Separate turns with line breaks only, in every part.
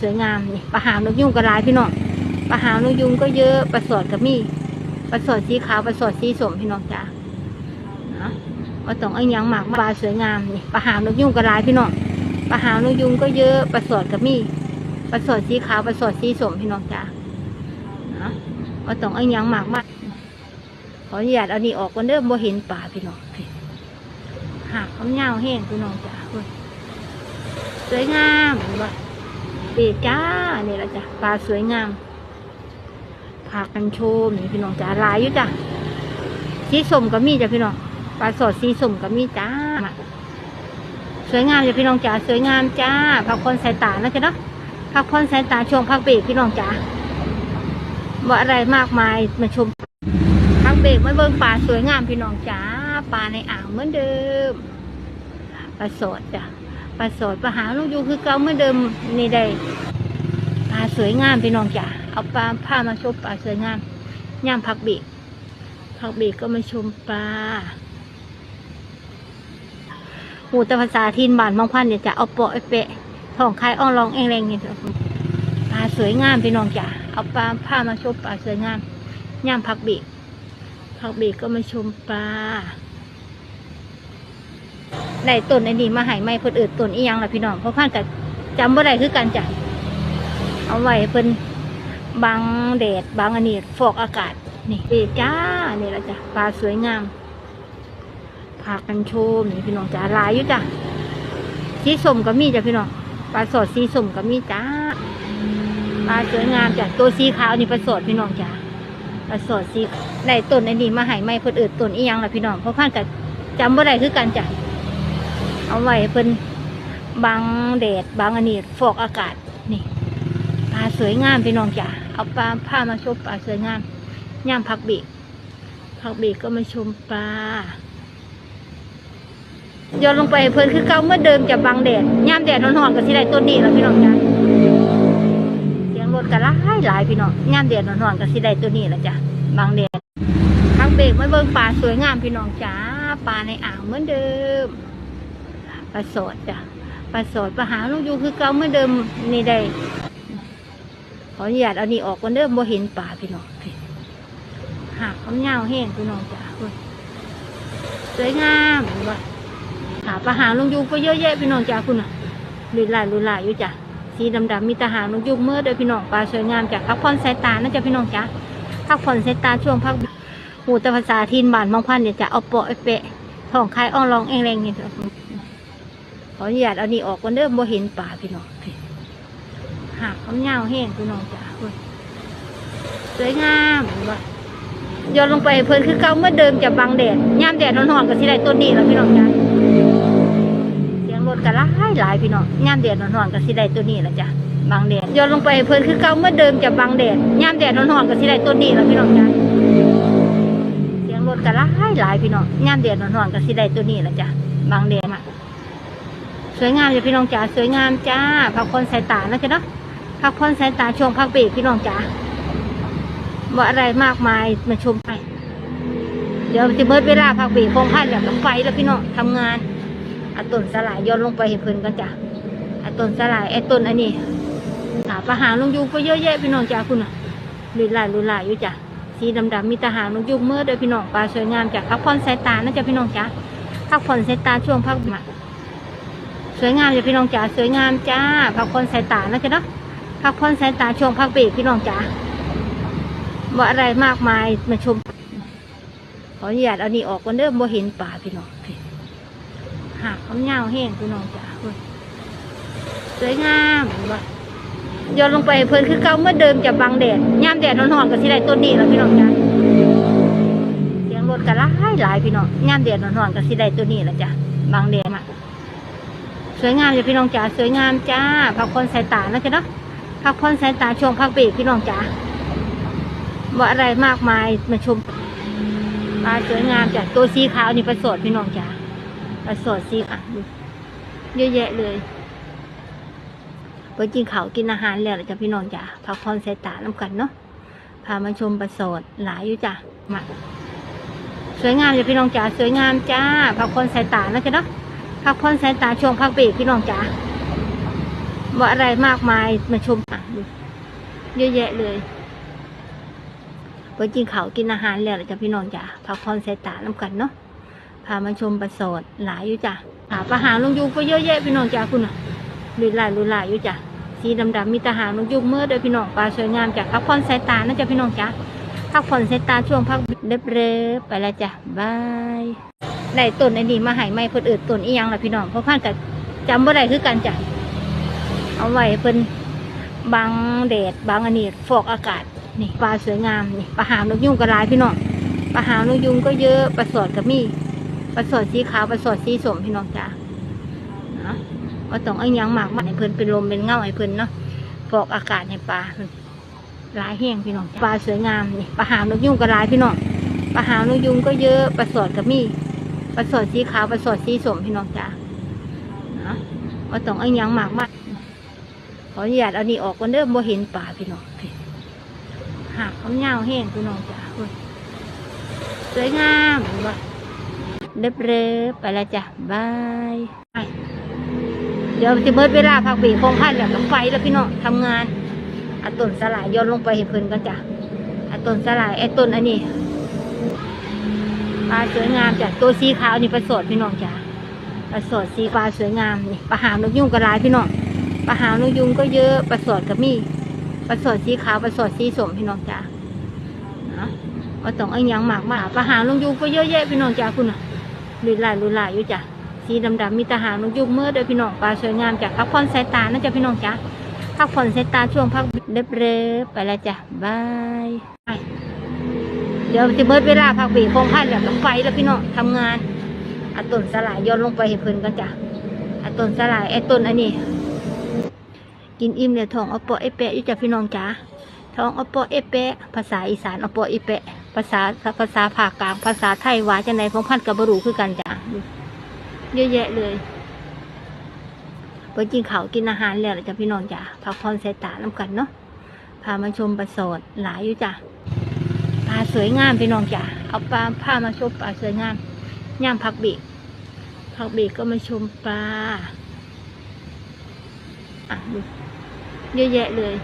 สวยงามนี่ปลาหางนกยุงก็ลายพี่น้องปลาหางนกยุงก็เยอะปลาสอดก็มีปลาสอดสีขาวปลาสอดสีส้มพี่น้องจ้าเนาะว่าต้องเอาหยังหมากมาปลาสวยงามนี่ปลาหางนกยุงก็ลายพี่น้องปลาหางนกยุงก็เยอะปลาสอดก็มีปลาสอดสีขาวปลาสอดสีส้มพี่น้องจ้าเนาะว่าต้องเอาหยังหมากมาขออนุญาตเอานี่ออกก่อนเด้อบ่เห็นป่าพี่น้องหากเขาเงาวแห้งพี่น้องจ้าสวยงามเห็นบ่เปีจ้านี่ละจ้ะปลาสวยงามพากันโชมนี่พี่น้องจ้าลายอยู่จ้ะสีส้มก็มีจ้ะพี่น้องปลาสดสีส้มก็มีจ้าสวยงามจ้ะพี่น้องจ้าสวยงามจ้าพักผ่อนสายตานะจ๊ะเนาะพักผ่อนสายตาช่วงพักเบรกพี่น้องจ้าว่าอะไรมากมายมาชมพักเบรกมาเบิ่งปลาสวยงามพี่น้องจ้าปลาในอ่างเหมือนเดิมปลาสดจ้ะ ปลาสดปลาหางลูกยูคือเก่าเมื่อเดิมนี่ได้ปลาสวยงามพี่น้องจ๋าเอาปลาผ้ามาชมปลาสวยงามย่ามผักเบกผักเบกก็มาชมปลาหูแตะภาษาทินบานบางพันเนี่ยจะเอาเปาะไอเปะท้องคายอ่องรองเองแรงเนี่ยปลาสวยงามพี่น้องจ๋าเอาปลาผ้ามาชมปลาสวยงามย่ามผักเบกผักเบกก็มาชมปลา ได้ต้นไอ้นี่มาใหายไม่เพิ่นเอิดต้นอีหยังล่ะพี่น้องเพราะพันกับจำบ่ได้คือกันจ้ะเอาไว้เพิ่นบังแดดบังอันนี้ฟอกอากาศนี่เอจ้านี่ละจ้ะปลาสวยงามพากันชมนี่พี่น้องจ้าลายอยู่จ้ะสีส้มก็มีจ้ะพี่น้องปลาสดสีส้มก็มีจ้าปลาสวยงามจ้ะตัวสีขาวนี่ปลาสดพี่น้องจ้าปลาสดสีได้ต้นไอ้นี่มาใหายไม่เพิ่นเอิดต้นอีหยังล่ะพี่น้องเพราะพันกับจำบ่ได้คือกันจ้ะ เอาไว้เพิ่นบังแดดบังอันนี้ฟอกอากาศนี่ปลาสวยงามพี่น้องจ๋าเอาปลาผ้ามาชมปลาสวยงามย่ามพักเบกพักเบกก็มาชมปลาโยนลงไปเพิ่นคือเก่าเมื่อเดิมจะบังแดดย่ามแดดร้อนๆก็สิได้ต้นนี้แล้วพี่น้องจ๋าเสียงรถก็หลายหลายพี่น้องย่ามแดดร้อนๆก็สิได้ต้นนี้แล้วจ้ะบังแดดพักเบรกมาเบิ่งปลาสวยงามพี่น้องจ๋าปลาในอ่างเหมือนเดิม ปลาสดจ้ะปลาสดปลาหางลูกยูคือเก่าเมื่อเดิมนี่ได้ขออนุญาตเอานี่ออกก่อนเด้อบ่เห็นป่าพี่น้องหากเขาเงาแห้งพี่น้องจ้ะสวยงามเห็นบ่หาปลาหางลูกยูก็เยอะแยะพี่น้องจ้ะคุณน่ะลุยลายลุยลายอยู่จ้ะสีดำๆมีตาหางลูกยูเมื่อเด้อพี่น้องปลาสวยงามจ้ะพักผ่อนสายตานะจ้ะพี่น้องจ้ะพักผ่อนสายตาช่วงพักหูตะภาษาทินบ้านบางพันเนี่ยจะเอาเปาะไอเปะท้องคายอ่องรองเองแรงเนี่ข ออนุญาตเอานี่ออกก่อนเด้อบ่เห็นป่าพี่น้องหากเขาเงาแห้งพี่น้องจ้าสวยงามเห็นบ่โยนลงไปเพิ่นคือเก่าเมื่อเดิมจะบังแดดย่ามแดดร้อนๆก็สิได้ต้นนี้แล้วพี่น้องจ้าเสียงรถก็หลายหลายพี่น้องย่ามแดดร้อนๆก็สิได้ต้นนี้แล้วจ้ะบังแดดโยนลงไปเพิ่นคือเก่าเมื่อเดิมจะบังแดดย่ามแดดร้อนๆก็สิได้ต้นนี้แล้วพี่น้องจ้าเสียงรถก็หลายหลายพี่น้องย่ามแดดร้อนๆก็สิได้ต้นนี้แล้วจ้ะบังแดด สวยงามจ้ะพี่น้องจ๋าสวยงามจ้าพักผ่อนสายตานะจ๊ะเนาะพักผ่อนสายตาช่วงพักเบรกพี่น้องจ๋าว่อะไรมากมายมาชมไปเดี๋ยวจะเมื่อเวลาพักเบรกคงพันแล้วไฟแล้วพี่น้องทำงานอาต้นสลายย้อนลงไปเห็นเพิ่นกันจ้ะอาต้นสลายไอ้ต้นอันนี้หาปลาหางลงยุงก็เยอะแยะพี่น้องจ๋าคุณน่ะลุยลายลุยลายอยู่จ้ะสีดำๆมีตาหางลงยุงเมื่อเด้อพี่น้องปลาสวยงามจ้ะพักผ่อนสายตานะจ๊ะพี่น้องจ๋าพักผ่อนสายตาช่วงพักเบรก สวยงามจ้ะพี่น้องจ๋าสวยงามจ้าพักผ่นสายตานะจ๊ะเนาะพักผ่นสายตาช่วงพักเบรกพี่น้องจ๋าว่าอะไรมากมายมาชมขออนุญาตเอานี่ออกก่อนเด้อบ่เห็นป่าพี่น้องหากเขาเงาแห้งพี่น้องจ๋าสวยงามเห็นบ่โยนลงไปเพิ่นคือเก่าเมื่อเดิมจะบังแดดย่ามแดดร้อนๆก็สิได้ต้นนี้แล้วพี่น้องจ๋าเสียงรถก็หลายหลายพี่น้องย่ามแดดร้อนๆก็สิได้ต้นนี้แล้วจ้ะบังแดดมา สวยงามจ้ะพี่น้องจ๋าสวยงามจ้าพักผ่อนสายตานะจ๊ะเนาะพักผ่อนสายตาช่วงพักเบรกพี่น้องจ๋าว่าอะไรมากมายมาชมปลาสวยงามจ้ะตัวสีขาวนี่ปลาสดพี่น้องจ๋าปลาสดสีอะดูเยอะแยะเลยไปกินข้าวกินอาหารแล้วล่ะจ้ะพี่น้องจ๋าพักผ่อนสายตาน้ำกันเนาะพามาชมปลาสดหลายอยู่จ้ะมาสวยงามจ้ะพี่น้องจ๋าสวยงามจ้าพักผ่อนสายตานะจ๊ะเนาะ พักผ่อนสายตาช่วงพักเบรกพี่น้องจ๋าว่าอะไรมากมายมาชมอะดูเยอะแยะเลยไปกินข้าวกินอาหารแล้วล่ะจ้ะพี่น้องจ้ะพักผ่อนสายตาน้ำกันเนาะพามาชมประสดหลายอยู่จ้ะหาประหารลงยุงก็เยอะแยะพี่น้องจ้ะคุณอะลุยหลายลุยหลายอยู่จ้ะสีดำๆมีทหารลงยุงเมื่อเด้อพี่น้องปลาสวยงามจ้ะพักผ่อนสายตานะจ้ะพี่น้องจ้ะพักผ่อนสายตาช่วงพักเล็บเรไปแล้วจ้ะบาย ได้ต้นไอ้นี่มาใหายไม่เพิ่นเอิดต้นอีหยังล่ะพี่น้องเพราะพันกับจำบ่ได้คือกันจ้ะเอาไว้เพิ่นบังแดดบังอันนี้ฟอกอากาศนี่ปลาสวยงามนี่ปลาหางนกยุงก็ลายพี่น้องปลาหางนกยุงก็เยอะปลาสอดก็มีปลาสอดสีขาวปลาสอดสีสมพี่น้องจ้าเนาะว่าต้องเอายังหมากมาให้เพิ่นเป็นลมเป็นเงาให้เพิ่นเนาะฟอกอากาศให้ปลาลายแห้งพี่น้องปลาสวยงามนี่ปลาหางนกยุงก็ลายพี่น้องปลาหางนกยุงก็เยอะปลาสอดก็มี ปลาสดสีขาวปลาสดสีสมพี่น้องจ้าเนาะว่าต้องเอายังหมากมาขออนุญาตเอานี่ออกก่อนเด้อบ่เห็นป่าพี่น้องหักคำยาแห้งพี่น้องจ้าเว้ยสวยงามเห็นบ่เรียบเรไปแล้วจ้ะบายเดี๋ยวจะเบิดเวลาพักเบรกคงพันแล้วกับไฟแล้วพี่น้องทำงานอาต้นสลายย้อนลงไปให้เพลินกันจ้ะอาต้นสลายไอ้ต้นอันนี้ ปลาสวยงามจ้ะตัวสีขาวนี่ปลาสดพี่น้องจ้ะปลาสดสีปลาสวยงามนี่ปลาหางนกยุงกระลายพี่น้องปลาหางนกยุงก็เยอะปลาสดก็มีปลาสดสีขาวปลาสดสีสมพี่น้องจ้านะว่าต้องเอาหยังหมากมาปลาหางนกยุงก็เยอะแยะพี่น้องจ้าคุณอะลุยหลายลุยหลายอยู่จ้ะสีดำๆมีตาหางนกยุงเมื่อเด้อพี่น้องปลาสวยงามจ้ะพักผ่อนสายตานะจ้ะพี่น้องจ้าพักผ่อนสายตาช่วงพักเล็บเรไปแล้วจ้ะบาย เดี๋ยวจะเบิดเวลาพักเบรกคงพันแล้วกับไฟแล้วพี่น้องทำงานเอาต้นสลายย้อนลงไปให้เพิ่นกันจ้ะเอาต้นสลายไอ้ต้นอันนี้ กินอิ่มเลยท้องอปอเอเปะอยู่จ้ะพี่น้องจ๋าท้องอปอเอเปะ ภาษาอีสานอปอเอเปะ ภาษาภาษาภาคกลางภาษาไทยว่าจังไหนของพันกับบรูคือกันจ้ะเยอะแยะเลยไปกินข้าวกินอาหารแล้วจ้ะพี่น้องจ๋าพักผ่อนสายตาน้ำกันเนาะพามาชมปลาสดหลายอยู่จ้ะ ปลาสวยงามพี่น้องจ๋าเอาปลาพามาชมปลาสวยงามย่ามพักบีกพักบีกก็มาชมปลาอะดูเยอะแยะเลย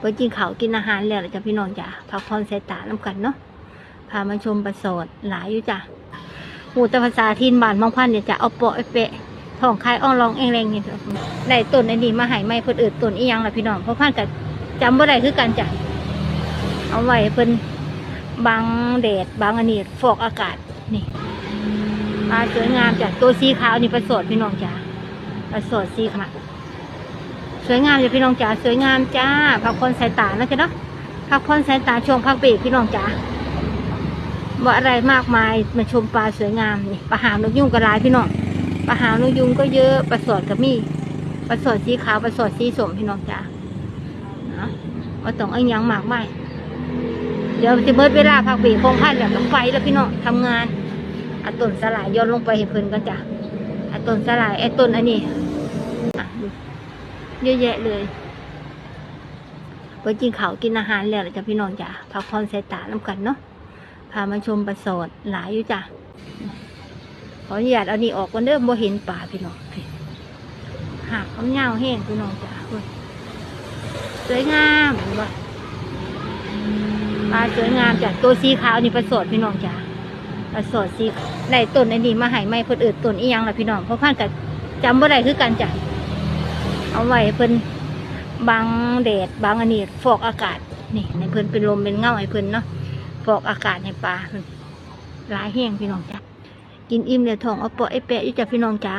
ไปกินเขากินอาหารแล้วล่ะจ้ะพี่น้องจ้ะพักผ่อนสายตาน้ำกันเนาะพามาชมปลาสดหลายอยู่จ้ะหูแต่ภาษาทินบ้านมองพันเนี่ยจะเอาเปาะไอเปะท้องคายอ่องรองเองแรงเนี่ยได้ต้นไอ้นี่มาหายไม่เพิ่นเอิดต้นอีหยังละพี่น้องเพราะพันกับจำบ่ได้คือกันจ้ะ เอาไว้เพิ่นบังแดดบังอันนี้ฟอกอากาศนี่ปลาสวยงามจ้ะตัวสีขาวนี่ปลาสดพี่น้องจ้ะปลาสดสีขาวสวยงามจ้ะพี่น้องจ๋าสวยงามจ้าพักผ่อนสายตานะจ๊ะเนาะพักผ่อนสายตาช่วงพักเบรกพี่น้องจ๋าว่าอะไรมากมายมาชมปลาสวยงามนี่ปลาหางนกยุงก็ลายพี่น้องปลาหางนกยุงก็เยอะปลาสดก็มีปลาสดสีขาวปลาสดสีสมพี่น้องจ๋าเนาะว่าต้องเอายังหมากไม่ เดี๋ยวจะเบิดเวลาพักเบรกคงพันแล้วกับไฟแล้วพี่น้องทำงานเอาต้นสลายย้อนลงไปให้เพิ่นกันจ้ะเอาต้นสลายไอ้ต้นอันนี้เยอะแยะเลยไปกินข้าวกินอาหารแล้วจ้ะพี่น้องจ้ะพักผ่อนสายตาน้ำกันเนาะพามาชมปลาสดหลายอยู่จ้ะขออนุญาตเอานี่ออกก่อนเด้อบ่เห็นป่าพี่น้องหักคำยาแห้งพี่น้องจ้ะสวยงามเห็นบ่ ปลาสวยงามจ้ะตัวสีขาวนี่ปลาสดพี่น้องจ้ะปลาสดสีได้ต้นไอ้นี่มาใหายไม่เพิ่นเอิดต้นอีหยังล่ะพี่น้องเพราะพันกับจำบ่ได้คือกันจ้ะเอาไว้เพิ่นบังแดดบังอันนี้ฟอกอากาศนี่ในเพิ่นเป็นลมเป็นเงาให้เพิ่นเนาะฟอกอากาศให้ปลาเพิ่นหลายแห้งพี่น้องจ้ะกินอิ่มเลยท้องอาเปาะไอแปะอยู่จ้ะพี่น้องจ้า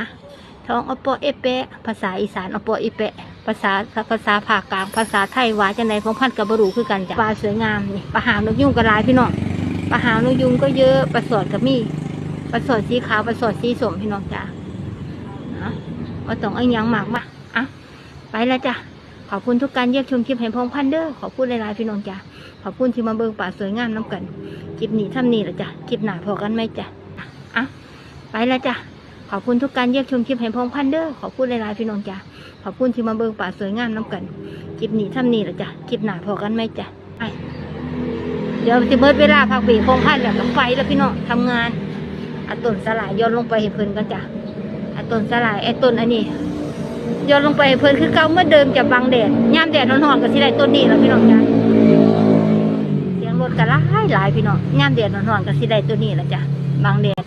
ท้องอาเปาะไอแปะภาษาอีสานอาเปาะไอแปะ ภาษาภาษาภาคกลางภาษาไทยว่าจังไดของพันกับบรูคือกันจ้ะปลาสวยงามนี่ปลาหางนกยุงก็หลายพี่น้องปลาหางนกยุงก็เยอะปลาสอดก็มีปลาสอดสีขาวปลาสอดสีสมพี่น้องจ้าเนาะว่าต้องเอาหยังหมากมาอะไปแล้วจ้ะขอบคุณทุกการเยี่ยมชมคลิปแห่งพงพันเด้อขอบคุณหลายๆพี่น้องจ้ะขอบคุณที่มาเบิ่งป่าสวยงามน้ำกันคลิปนี้ทำนี่แหละจ้ะคลิปหนาพอกันไหมจ้ะอะไปแล้วจ้ะขอบคุณทุกการเยี่ยมชมคลิปแห่งพงพันเด้อขอบคุณหลายๆพี่น้องจ้ะ อบคุณที่มาเบิ่งป่าสวยงามน้ำกันคลิปนี้ทำนี่ละจ้ะคลิปหน้าพอกันไหมจ้ะไปเดี๋ยวจะเบิดเวลาพักเบรกพงพันแล้วกับไฟแล้วพี่น้องทำงานอาต้นสลายย้อนลงไปให้เพลินกันจ้ะอาต้นสลายไอ้ต้นอันนี้โยนลงไปให้เพลินคือเก่าเมื่อเดิมจะบังแดดยามแดดร้อนๆก็สิได้ตัวนี้ล่ะพี่น้องจ้ะเสียงรถก็หลายหลายพี่น้องยามแดดร้อนๆก็สิได้ตัวนี้ล่ะจ้ะบังแดด